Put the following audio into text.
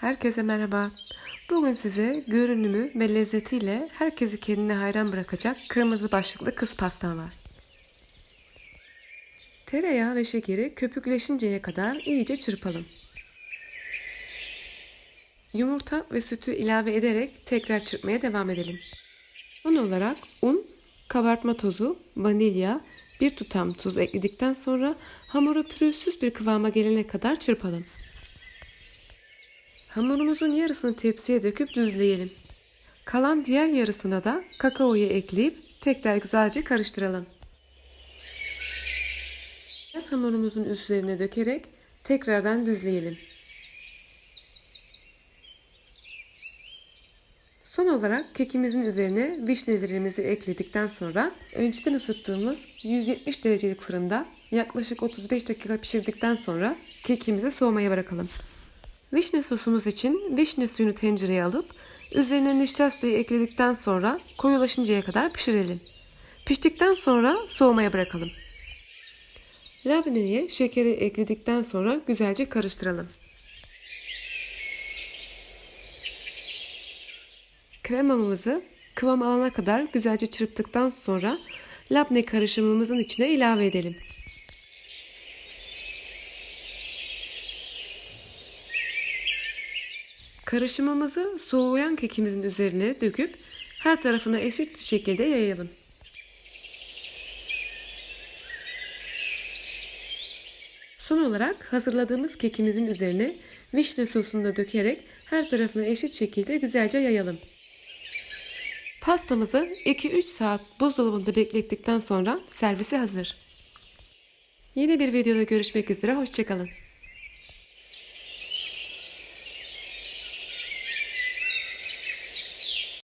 Herkese merhaba. Bugün size görünümü ve lezzetiyle herkesi kendine hayran bırakacak kırmızı başlıklı kız pastam var. Tereyağı ve şekeri köpükleşinceye kadar iyice çırpalım. Yumurta ve sütü ilave ederek tekrar çırpmaya devam edelim. Son olarak un, kabartma tozu, vanilya, bir tutam tuz ekledikten sonra hamuru pürüzsüz bir kıvama gelene kadar çırpalım. Hamurumuzun yarısını tepsiye döküp düzleyelim. Kalan diğer yarısına da kakaoyu ekleyip tekrar güzelce karıştıralım. Beyaz hamurumuzun üzerine dökerek tekrardan düzleyelim. Son olarak kekimizin üzerine vişnelerimizi ekledikten sonra önceden ısıttığımız 170 derecelik fırında yaklaşık 35 dakika pişirdikten sonra kekimizi soğumaya bırakalım. Vişne sosumuz için vişne suyunu tencereye alıp üzerine nişastayı ekledikten sonra koyulaşıncaya kadar pişirelim. Piştikten sonra soğumaya bırakalım. Labneye şekeri ekledikten sonra güzelce karıştıralım. Kremamızı kıvam alana kadar güzelce çırptıktan sonra labne karışımımızın içine ilave edelim. Karışımımızı soğuyan kekimizin üzerine döküp her tarafına eşit bir şekilde yayalım. Son olarak hazırladığımız kekimizin üzerine vişne sosunu da dökerek her tarafına eşit şekilde güzelce yayalım. Pastamızı 2-3 saat buzdolabında beklettikten sonra servise hazır. Yeni bir videoda görüşmek üzere, hoşçakalın.